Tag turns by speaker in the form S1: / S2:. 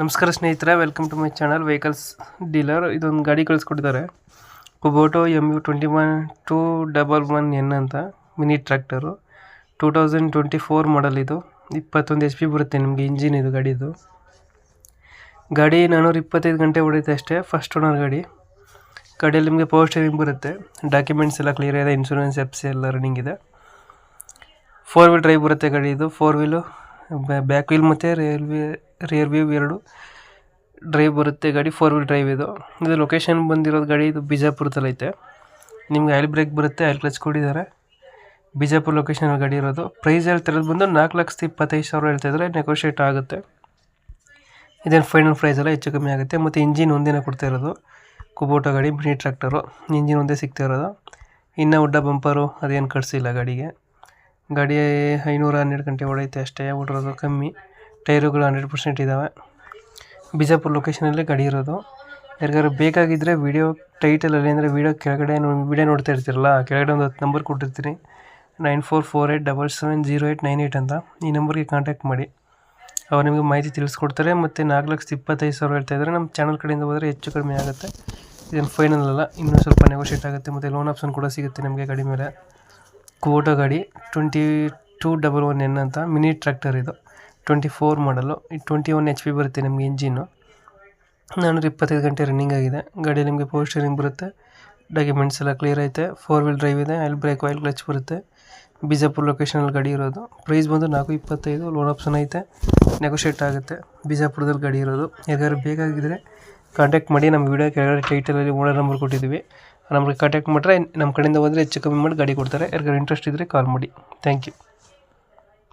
S1: ನಮಸ್ಕಾರ ಸ್ನೇಹಿತರೆ welcome to my channel vehicles dealer ಇದೊಂದು ಗಾಡಿ ಕಳಿಸ್ಕೊಟ್ಟಿದ್ದಾರೆ. Kubota M U twenty one two double one N ಅಂತ mini tractor two thousand twenty four model ಇದು. ಇಪ್ಪತ್ತೊಂದು ಎಚ್ ಪಿ ಬರುತ್ತೆ ನಿಮಗೆ ಇಂಜಿನ್ ಇದು, ಗಾಡಿದು. ಗಾಡಿ ನಾನ್ನೂರ ಇಪ್ಪತ್ತೈದು ಗಂಟೆ ಹೊಡೆಯುತ್ತೆ ಅಷ್ಟೇ ಫಸ್ಟ್ ಓನರ್ ಗಾಡಿ. ಗಾಡಿಯಲ್ಲಿ ನಿಮಗೆ ಪವರ್ ಸ್ಟೇರಿಂಗ್ ಬರುತ್ತೆ. ಡಾಕ್ಯುಮೆಂಟ್ಸ್ ಎಲ್ಲ ಕ್ಲಿಯರ್ ಇದೆ ಇನ್ಶೂರೆನ್ಸ್ ಎಫ್ಸಿ ಎಲ್ಲ ರನ್ನಿಂಗ್ ಇದೆ. ಫೋರ್ ವೀಲ್ ಡ್ರೈವ್ ಬರುತ್ತೆ ಗಾಡಿ ಇದು. ಫೋರ್ ವೀಲು ಬ್ಯಾಕ್ ವೀಲ್ ಮತ್ತು ರಿಯರ್ ವಿ ರಿಯರ್ ವ್ಯೂ ಎರಡು. ಡ್ರೈವ್ ಬರುತ್ತೆ ಗಾಡಿ ಫೋರ್ ವೀಲ್ ಡ್ರೈವ್ ಇದು. ಇದು ಲೊಕೇಶನ್ ಬಂದಿರೋದು ಗಾಡಿ, ಇದು ಬಿಜಾಪುರದಲ್ಲೈತೆ ನಿಮ್ಗೆ ಆಯಿಲ್ ಬ್ರೇಕ್ ಬರುತ್ತೆ ಆಯಿಲ್ ಕ್ಲಚ್ ಕೊಟ್ಟಿದ್ದಾರೆ. ಬಿಜಾಪುರ ಲೊಕೇಶನ್ ಗಾಡಿ ಇರೋದು. ಪ್ರೈಸ್ ಹೇಳ್ತಿರೋದು ಬಂದು ನಾಲ್ಕು ಲಕ್ಷದ ಇಪ್ಪತ್ತೈದು ಸಾವಿರ ಹೇಳ್ತಾ ಇದ್ದಾರೆ ನೆಗೋಷಿಯೇಟ್ ಆಗುತ್ತೆ. ಇದೇನು ಫೈನಲ್ ಪ್ರೈಸ್ ಎಲ್ಲ ಹೆಚ್ಚು ಕಮ್ಮಿ ಆಗುತ್ತೆ. ಮತ್ತು ಇಂಜಿನ್ ಒಂದಿನ ಕೊಡ್ತಾ ಇರೋದು. ಕುಬೋಟೋ ಗಾಡಿ ಮಿನಿ ಟ್ರ್ಯಾಕ್ಟರು ಇಂಜಿನ್ ಒಂದೇ ಸಿಗ್ತಾ ಇರೋದು. ಇನ್ನು ಉಡ್ಡ ಬಂಪರು ಅದೇನು ಕಟ್ಸಿಲ್ಲ ಗಾಡಿಗೆ. ಗಾಡಿ ಐನೂರ ಹನ್ನೆರಡು ಗಂಟೆ ಓಡೈತೆ ಅಷ್ಟೇ ಓಡಿರೋದು ಕಮ್ಮಿ. ಟೈರುಗಳು ಹಂಡ್ರೆಡ್ ಪರ್ಸೆಂಟ್ ಇದ್ದಾವೆ ಬಿಜಾಪುರ ಲೊಕೇಶನಲ್ಲೇ ಗಾಡಿ ಇರೋದು. ಯಾರಿಗಾದ್ರು ಬೇಕಾಗಿದ್ದರೆ ವೀಡಿಯೋ ಟೈಟಲಲ್ಲಿ ಅಂದರೆ ವೀಡಿಯೋ ಕೆಳಗಡೆ ವೀಡಿಯೋ ನೋಡ್ತಾ ಇರ್ತೀರಲ್ಲ ಕೆಳಗಡೆ ಒಂದು ಹತ್ತು ನಂಬರ್ ಕೊಟ್ಟಿರ್ತೀನಿ. Nine four four eight double seven zero eight nine eight ಅಂತ. ಈ ನಂಬರ್ಗೆ ಕಾಂಟ್ಯಾಕ್ಟ್ ಮಾಡಿ. ಅವ್ರು ನಿಮಗೆ ಮಾಹಿತಿ ತಿಳಿಸ್ಕೊಡ್ತಾರೆ. ಮತ್ತು ನಾಲ್ಕು ಲಕ್ಷದ ಇಪ್ಪತ್ತೈದು ಸಾವಿರ ಹೇಳ್ತಾ ಇದ್ದಾರೆ ನಮ್ಮ ಚಾನಲ್ ಕಡೆಯಿಂದ ಹೋದರೆ ಹೆಚ್ಚು ಕಡಿಮೆ ಆಗುತ್ತೆ. ಇದೇನು ಫೈನಲ್ ಅಲ್ಲ, ಇನ್ನೂ ಸ್ವಲ್ಪ ನೆಗೋಷಿಯೇಟ್ ಆಗುತ್ತೆ. ಮತ್ತು ಲೋನ್ ಆಪ್ಷನ್ ಕೂಡ ಸಿಗುತ್ತೆ ನಿಮಗೆ ಗಾಡಿ ಮೇಲೆ. ಕೋಟೋ ಗಾಡಿ twenty two double one N ಅಂತ ಮಿನಿ ಟ್ರ್ಯಾಕ್ಟರ್ ಇದು. Twenty four model twenty one H P ಬರುತ್ತೆ ನಿಮಗೆ ಇಂಜಿನ್ನು ನಾನ್ನೂರ ಇಪ್ಪತ್ತೈದು ಗಂಟೆ ರನ್ನಿಂಗ್ ಆಗಿದೆ. ಗಾಡಿ ನಿಮಗೆ ಪವರ್ ಸ್ಟೇರಿಂಗ್ ಬರುತ್ತೆ. ಡಾಕ್ಯುಮೆಂಟ್ಸ್ ಎಲ್ಲ ಕ್ಲಿಯರ್ ಐತೆ. ಫೋರ್ ವೀಲ್ ಡ್ರೈವ್ ಇದೆ. ಆಯಿಲ್ ಬ್ರೇಕ್ ಆಯಿಲ್ ಕ್ಲಚ್ ಬರುತ್ತೆ. ಬಿಜಾಪುರ ಲೊಕೇಶನಲ್ಲಿ ಗಾಡಿ ಇರೋದು. ಪ್ರೈಸ್ ಬಂದು ನಾಲ್ಕು ಇಪ್ಪತ್ತೈದು ಲೋನ್ ಆಪ್ಷನ್ ಐತೆ. ನೆಗೋಷಿಯೇಟ್ ಆಗುತ್ತೆ. ಬಿಜಾಪುರದಲ್ಲಿ ಗಾಡಿ ಇರೋದು. ಯಾರಿಗಾದ್ರು ಬೇಕಾಗಿದ್ದರೆ ಕಾಂಟ್ಯಾಕ್ಟ್ ಮಾಡಿ, ನಮ್ಮ ವೀಡಿಯೋ ಕೆಳಗಡೆ ಟೈಟಲಲ್ಲಿ ಓನರ್ ನಂಬರ್ ಕೊಟ್ಟಿದ್ದೀವಿ. ನಂಬರ್ಗೆ ಕಾಂಟ್ಯಾಕ್ಟ್ ಮಾಡಿದ್ರೆ ನಮ್ಮ ಕಡೆಯಿಂದ ಹೋದರೆ ಹೆಚ್ಚು ಕಮ್ಮಿ ಮಾಡಿ ಗಾಡಿ ಕೊಡ್ತಾರೆ. ಯಾರಿಗಾದ್ರು ಇಂಟ್ರೆಸ್ಟ್ ಇದ್ದರೆ ಕಾಲ್ ಮಾಡಿ. Thank you